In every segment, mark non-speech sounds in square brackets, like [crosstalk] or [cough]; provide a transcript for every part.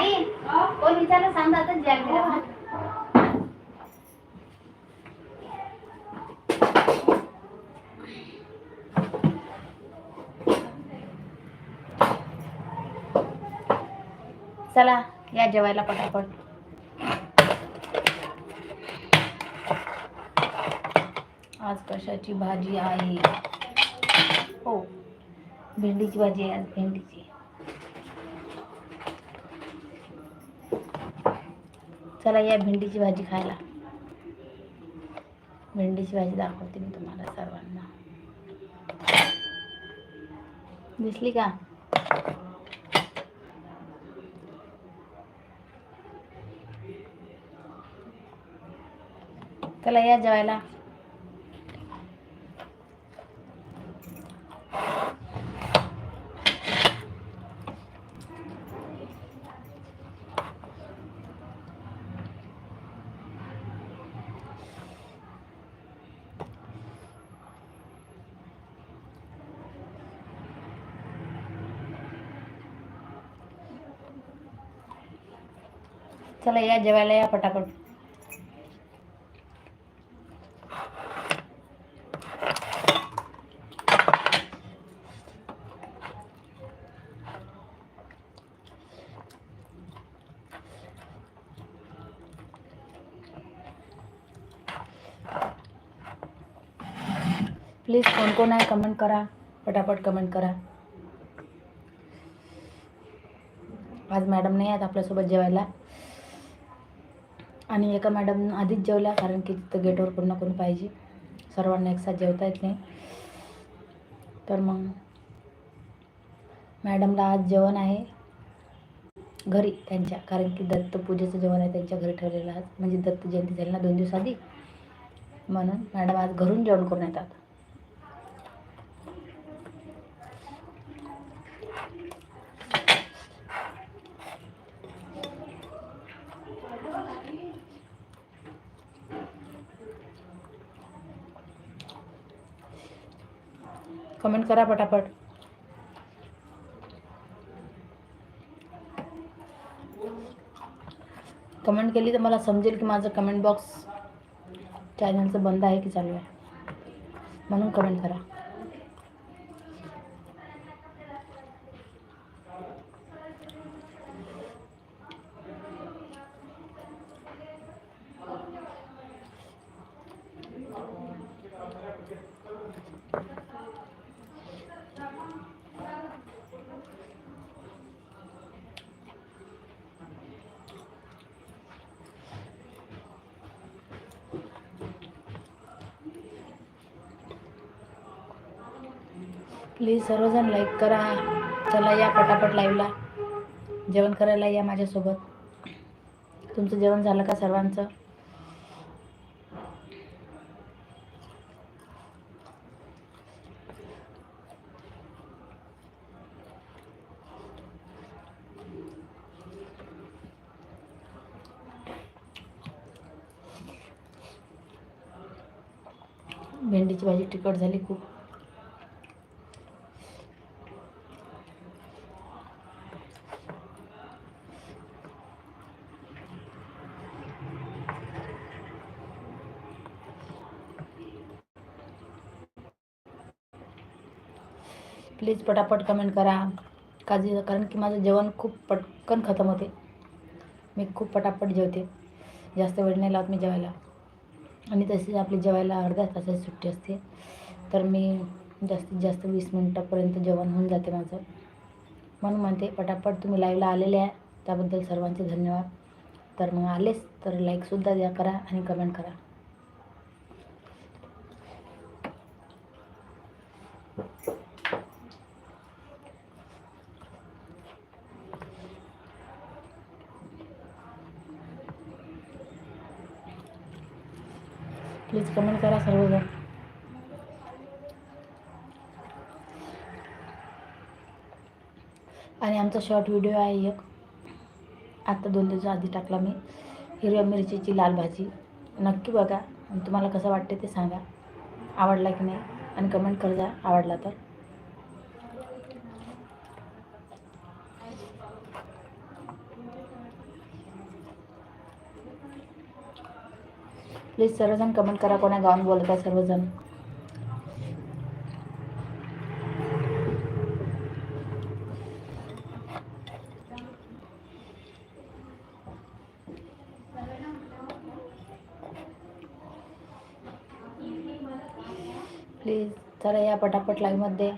आई कोण विचारलं सांग आता चला या जेवायला पटापट. आज कशाची भाजी आहे? हो भेंडीची भाजी आहे आज भेंडीची. चला या भेंडीची भाजी खायला. भेंडीची भाजी दाखवते मी तुम्हाला सर्वांना. दिसली का? चला या जेवायला. चला या जेवायला या पटापट. प्लीज कोण कोण आहे कमेंट करा. पटापट कमेंट करा. आज मॅडम नाही आहेत आपल्यासोबत जेवायला. आणि एका मॅडम आधीच जेवल्या कारण की तिथं गेटवर पूर्ण कोणी पाहिजे. सर्वांना एकसाथ जेवता येत नाही. तर मग मॅडमला आज जेवण आहे. घरी त्यांच्या कारण की दत्त पूजेचं जेवण आहे त्यांच्या घरी ठेवलेलं आज. म्हणजे दत्त जयंती झाली ना दोन दिवस आधी. म्हणून मॅडम आज घरून जेवण करून येतात. कमेंट करा पटापट. कमेंट केली तर मला समजेल की माझं कमेंट बॉक्स चॅनलचं बंद आहे की चालू आहे. म्हणून कमेंट करा. प्लीज सर्वजण लाईक करा. चला या पटापट लाईव्हला जेवण करायला या माझ्यासोबत. तुमचं जेवण झालं का सर्वांचं? भेंडीची भाजी तिखट झाली खूप. प्लीज पटापट कमेंट करा. काजी कारण की माझं जेवण खूप पटकन खतम होते. मी खूप पटापट जेवते. जास्त वेळ नाही लावत मी जेवायला. आणि तसेच आपली जेवायला अर्ध्या तासाची सुट्टी असते. तर मी जास्तीत जास्त वीस मिनटापर्यंत जेवण होऊन जाते माझं. म्हणून म्हणते पटापट तुम्ही लाईव्हला आलेले आहे. त्याबद्दल सर्वांचे धन्यवाद. तर मग आलेच तर लाईकसुद्धा द्या करा आणि कमेंट करा. कमेंट करा सर्वजण. आणि आमचा शॉर्ट व्हिडिओ आहे एक. आत्ता दोन दिवस आधी टाकला मी. हिरव्या मिरचीची लाल भाजी. नक्की बघा. आणि तुम्हाला कसं वाटते ते सांगा. आवडला की नाही? आणि कमेंट कर जा. आवडला तर. प्लीज सर्वजण कमेंट करा कोणा गाऊन बोलत आहे सर्वजण. प्लीज चला या पटापट लाईव्हमध्ये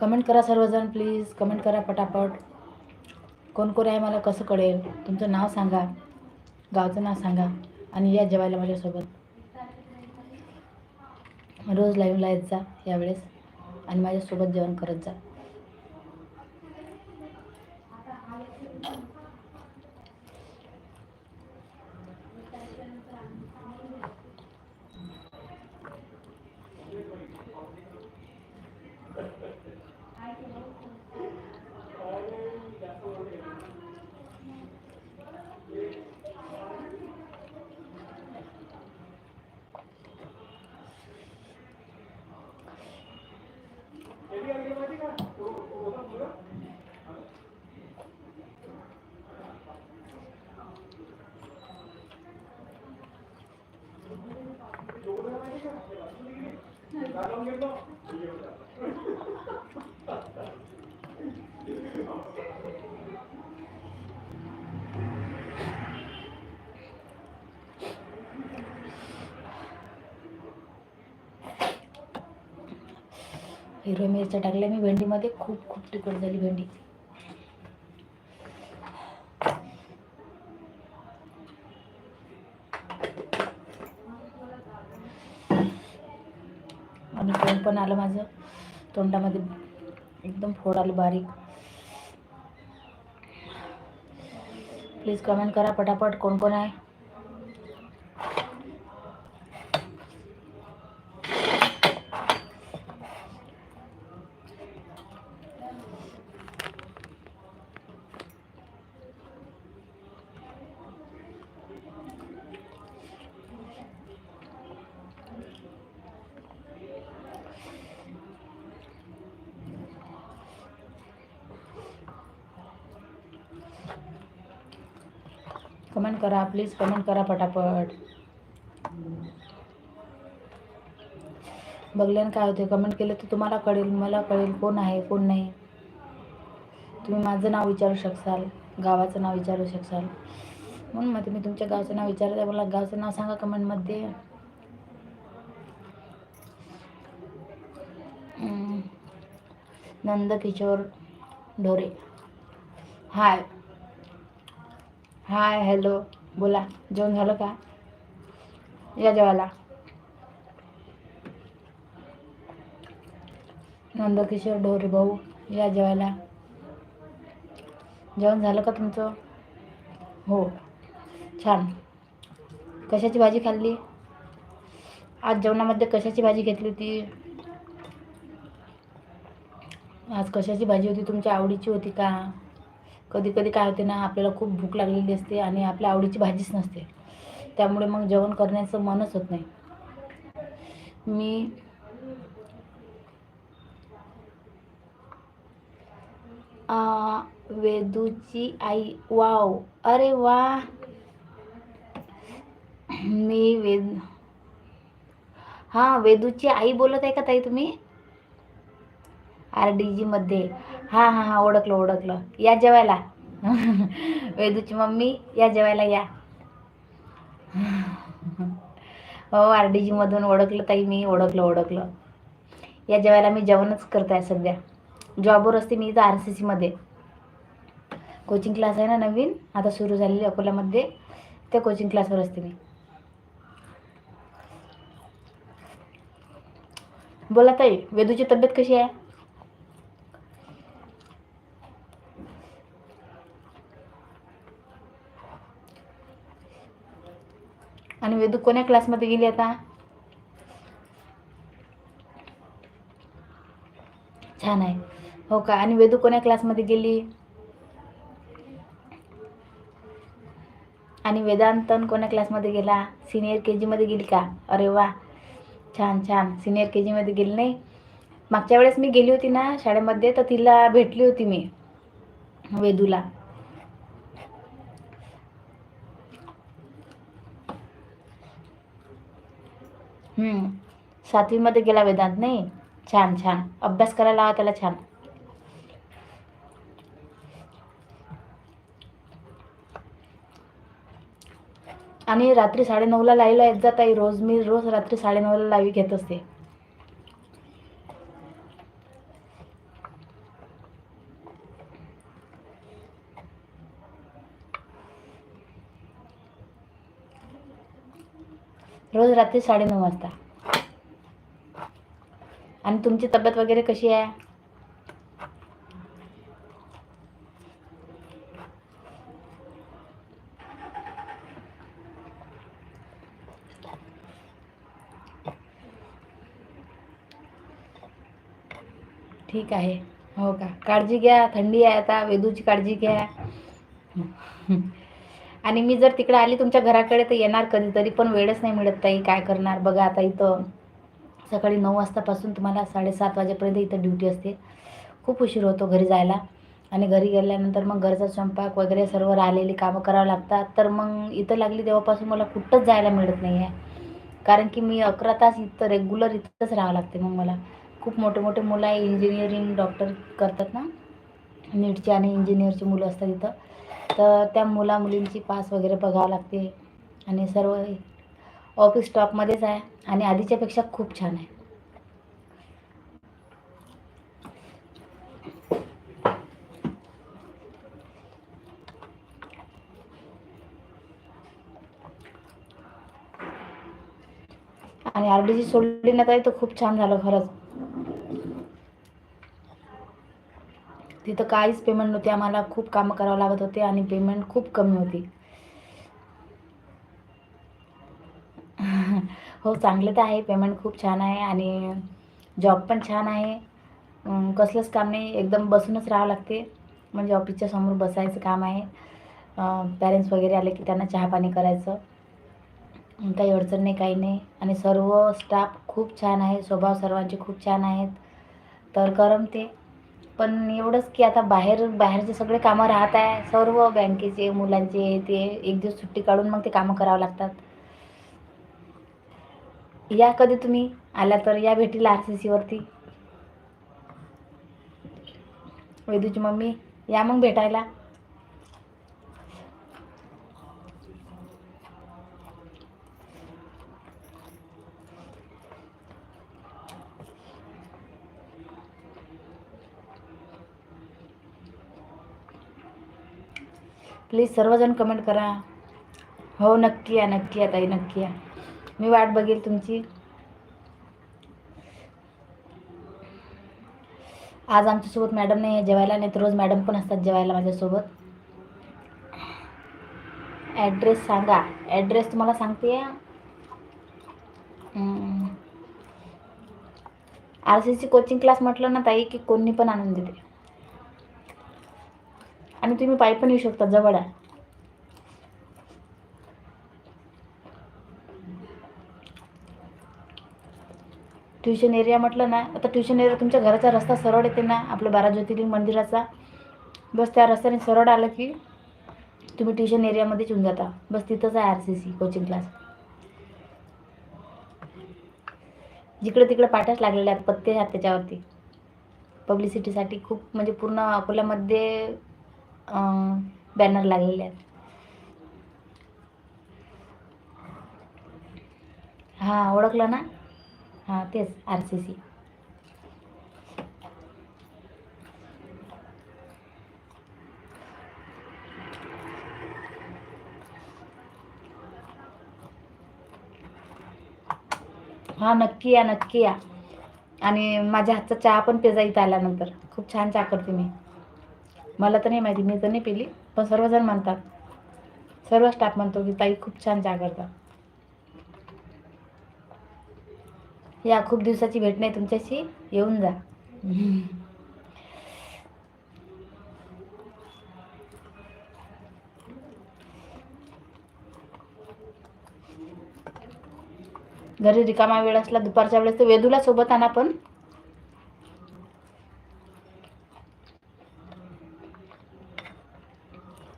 कमेंट करा सर्वजण प्लीज कमेंट करा पटापट. कोण कोण आहे मला कसं कळेल? तुमचं नाव सांगा. गावचं नाव सांगा. आणि या जेवायला माझ्यासोबत. रोज लाईव्ह येत जा यावेळेस. आणि माझ्यासोबत जेवण करत जा. हिरव्या मिरच्या टाकल्या. मी भेंडीमध्ये खूप खूप तिखट झाली भेंडी. आणि तोंड पण आलं माझं. तोंडामध्ये एकदम फोड आलं बारीक. प्लीज कमेंट करा पटापट कोण कोण आहे. कमेंट करा प्लीज कमेंट करा पटापट. बघल्यानं काय होते कमेंट केलं तर तुम्हाला कळेल मला कळेल कोण आहे कोण नाही. तुम्ही माझं नाव विचारू शकाल गावाचं नाव विचारू शकाल म्हणून मग तुम्ही तुमच्या गावचं नाव विचारता मला गावचं नाव सांगा कमेंटमध्ये. Nand Nandkishor Dhore. Hi. Hi hello. बोला. जेवण झालं का? या जेवायला. नंदकिशोर ढोरे भाऊ या जेवायला. जेवण झालं का तुमचं? हो. छान. कशाची भाजी खाल्ली? आज जेवणामध्ये कशाची भाजी घेतली होती? आज कशाची भाजी होती? तुमच्या आवडीची होती का? कधी कधी काय होते ना आपल्याला खूप भूक लागलेली असते आणि आपल्या आवडीची भाजीच नसते. त्यामुळे मग जेवण करण्याचं मनच होत नाही. मी आ, वेदूची आई वाव. अरे वा. मी वेद हां वेदूची आई बोलत आहे का ताई तुम्ही? आर डी जीमध्ये हां हां हां ओळखलं ओळखलं. या जेवायला. वेदूची मम्मी या जेवायला या. हो आर डी जीमधून ओळखलं ताई मी ओळखलं ओळखलं. या जेवायला मी जेवणच करत आहे सध्या जॉबवर असते मी इथं आर सी सीमध्ये कोचिंग क्लास आहे ना नवीन? आता सुरू झालेली अकोल्यामध्ये त्या कोचिंग क्लासवर असते मी. बोला ताई वेदूची तब्येत कशी आहे? आणि वेदू कोण्या क्लासमध्ये गेली आता? छान आहे. हो का? आणि वेदू कोण्या क्लासमध्ये गेली? आणि वेदांतन कोण्या क्लासमध्ये गेला? सिनियर के जीमध्ये गेली का? अरे वा. छान छान. सिनियर के जीमध्ये गेली नाही? मागच्या वेळेस मी गेली होती ना शाळेमध्ये तर तिला भेटली होती मी वेदूला. सातवीमध्ये गेला वेदांत नाही? छान छान. अभ्यास करायला हवा त्याला छान. आणि रात्री साडेनऊला लाईव्हला येत जाताई रोज मी रोज रात्री साडेनऊला लाईव्ह घेत असते. रोज रात्री साडेनऊ वाजता. आणि तुमची तब्येत वगैरे कशी आहे? ठीक आहे. हो का? काळजी घ्या. थंडी आहे आता. वेदूची काळजी घ्या. आणि मी जर तिकडे आली तुमच्या घराकडे तर येणार कधीतरी पण वेळच नाही मिळत ताई काय करणार? बघा आता इथं सकाळी नऊ वाजतापासून तुम्हाला साडेसात वाजेपर्यंत इथं ड्युटी असते. खूप उशीर होतो घरी जायला. आणि घरी गेल्यानंतर मग घरचा स्वयंपाक वगैरे सर्व राहिलेली कामं करावं लागतात. तर मग इथं लागली तेव्हापासून मला कुठंच जायला मिळत नाही आहे. कारण की मी अकरा तास इथं रेग्युलर इथंच राहावं लागते मग मला. खूप मोठे मोठे मुलं आहे इंजिनिअरिंग डॉक्टर करतात ना? नीटची आणि इंजिनियरची मुलं असतात इथं. तर त्या मुला मुलींची पास वगैरे बघावं लागते. आणि सर्व ऑफिस स्टॉपमध्येच आहे आणि आधीच्यापेक्षा खूप छान आहे. आणि आर डी सी सोडली ना ताई तर खूप छान झालं खरंच. तिथं काहीच पेमेंट नव्हती. आम्हाला खूप कामं करावं लागत होते आणि पेमेंट खूप कमी होती. [laughs] हो चांगलं तर आहे. पेमेंट खूप छान आहे आणि जॉब पण छान आहे. कसलंच काम नाही. एकदम बसूनच राहावं लागते. म्हणजे ऑफिसच्या समोर बसायचं काम आहे. पॅरेंट्स वगैरे आले की त्यांना चहापाणी करायचं. काही अडचण नाही काही नाही. आणि सर्व स्टाफ खूप छान आहे. स्वभाव सर्वांचे खूप छान आहेत. तर करमते. पण एवढंच की आता बाहेर बाहेरचे सगळे कामं राहत आहे. सर्व बँकेचे मुलांचे ते एक दिवस सुट्टी काढून मग ते कामं करावं लागतात. या कधी तुम्ही आला तर या भेटीला आर सी सीवरती वेदूची मम्मी या मग भेटायला. प्लीज सर्वजण कमेंट करा. हो नक्की या नक्की या ताई नक्की या. मी वाट बघेल तुमची. आज आमच्यासोबत मॅडम नाही आहे जेवायला नाही तर रोज मॅडम पण असतात जेवायला माझ्यासोबत. ॲड्रेस सांगा. ॲड्रेस तुम्हाला सांगते. R C C coaching class म्हटलं ना ताई की कोणी पण आणून देते. आणि तुम्ही पायी पण येऊ शकता जवळ आहे. ट्युशन एरिया म्हटलं ना आता ट्युशन एरिया तुमच्या घराचा रस्ता सरळ येते ना आपलं बारा ज्योतिर्लिंग मंदिराचा. बस त्या रस्त्याने सरळ आलं की तुम्ही ट्युशन एरियामध्येच येऊन जाता. बस तिथंच आहे R C C coaching class जिकडे तिकडे पाठ्याच लागलेल्या आहेत पत्ते आहेत त्याच्यावरती. पब्लिसिटीसाठी खूप म्हणजे पूर्ण अकोल्यामध्ये बॅनर लागलेले आहेत. हां ओळखलं ना? हां तेच आर सी सी हां नक्की या नक्की या. आणि माझ्या हातचा चहा पण पेजा इथं आल्यानंतर. खूप छान चहा करते मी. मला तर नाही माहिती मी तर नाही पिली पण सर्वजण म्हणतात. सर्व स्टाफ म्हणतो की ताई खूप छान चहा करतात या खूप दिवसाची भेट नाही तुमच्याशी येऊन जा. घरी रिकामा वेळ असला दुपारच्या वेळेस तर वेदूला सोबत आणा पण.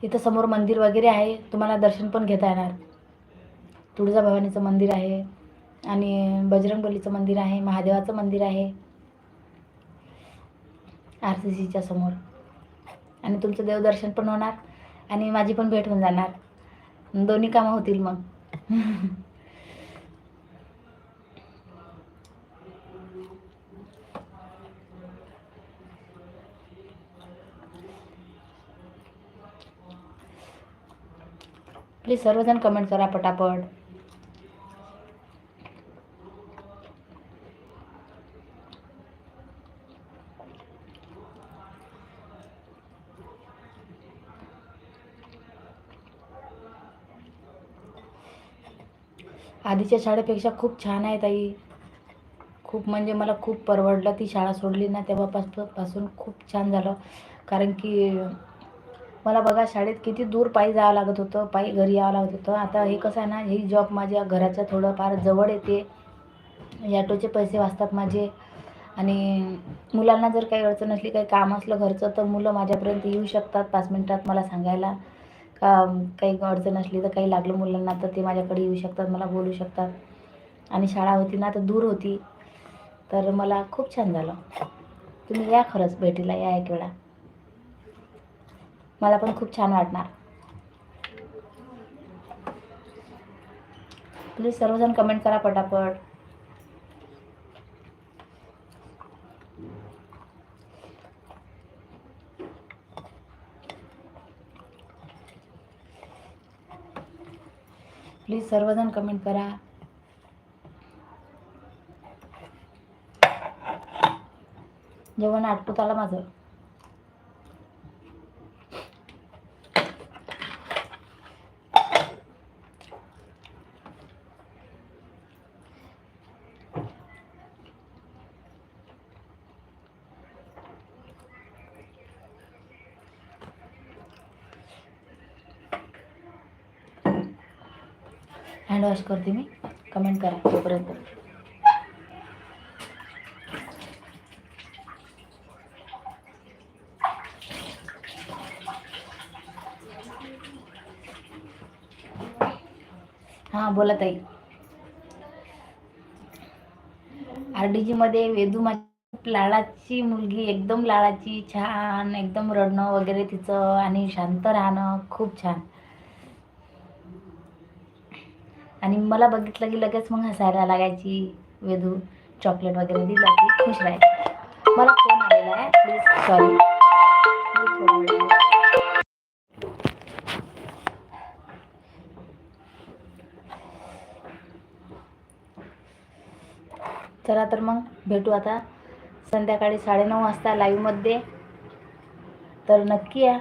इथं समोर मंदिर वगैरे आहे तुम्हाला दर्शन पण घेता येणार. तुळजाभवानीचं मंदिर आहे आणि बजरंगबलीचं मंदिर आहे महादेवाचं मंदिर आहे आर सी सीच्या समोर. आणि तुमचं देवदर्शन पण होणार आणि माझी पण भेट होऊन जाणार. दोन्ही कामं होतील मग. [laughs] प्लीज सर्वजण कमेंट करा पटापट. आधीच्या शाळेपेक्षा खूप छान आहे ताई. खूप म्हणजे मला खूप परवडलं ती शाळा सोडली ना तेव्हापासून पासून खूप छान झालं. कारण की मला बघा शाळेत किती दूर पायी जावं लागत होतं पायी घरी यावं लागत होतं. आता हे कसं आहे ना ही जॉब माझ्या घराच्या थोडंफार जवळ येते. ॲटोचे पैसे वाचतात माझे. आणि मुलांना जर काही अडचण असली काही काम असलं घरचं तर मुलं माझ्यापर्यंत येऊ शकतात पाच मिनटात मला सांगायला. का काही अडचण असली तर काही लागलं मुलांना तर ते माझ्याकडे येऊ शकतात मला बोलू शकतात. आणि शाळा होती ना तर दूर होती. तर मला खूप छान झालं. तुम्ही या खरंच भेटीला या एक वेळा. मला पण खूप छान वाटणार. प्लीज सर्वजण कमेंट करा पटापट. प्लीज सर्वजण कमेंट करा. जेवण आटपूत आलं माझं. हँड वॉश करते मी. कमेंट करा तोपर्यंत. हां बोला ताई. आर डी वेदू लाडाची मुलगी एकदम लाडाची छान एकदम रडणं वगैरे तिचं आणि शांत राहणं खूप छान. आणि मला बघितलं की लगेच मग हसायला लागायची वेधू. चॉकलेट वगैरे दिला की खुश राहायची. मला फोन आलेला आहे. प्लीज सॉरी चला तर मग भेटू आता. संध्याकाळी साडेनऊ वाजता लाईव्हमध्ये तर नक्की या.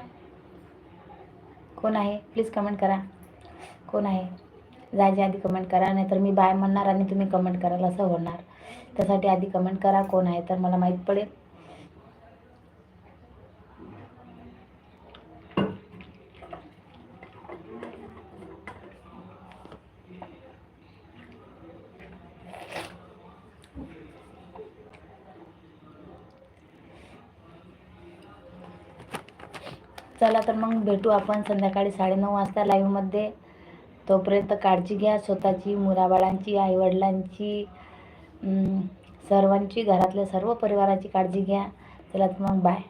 कोण आहे? प्लीज कमेंट करा. कोण आहे? जायच्या आधी कमेंट करा नाहीतर मी बाय म्हणणार आणि तुम्ही कमेंट कराल असं होणार. त्यासाठी आधी कमेंट करा कोण आहे तर मला माहीत पडेल. चला तर मग भेटू आपण संध्याकाळी साडेनऊ वाजता लाईव्हमध्ये तोपर्यंत काळजी घ्या. स्वतःची मुलाबाळांची आईवडिलांची सर्वांची घरातल्या सर्व परिवाराची काळजी घ्या. चला तर मग बाय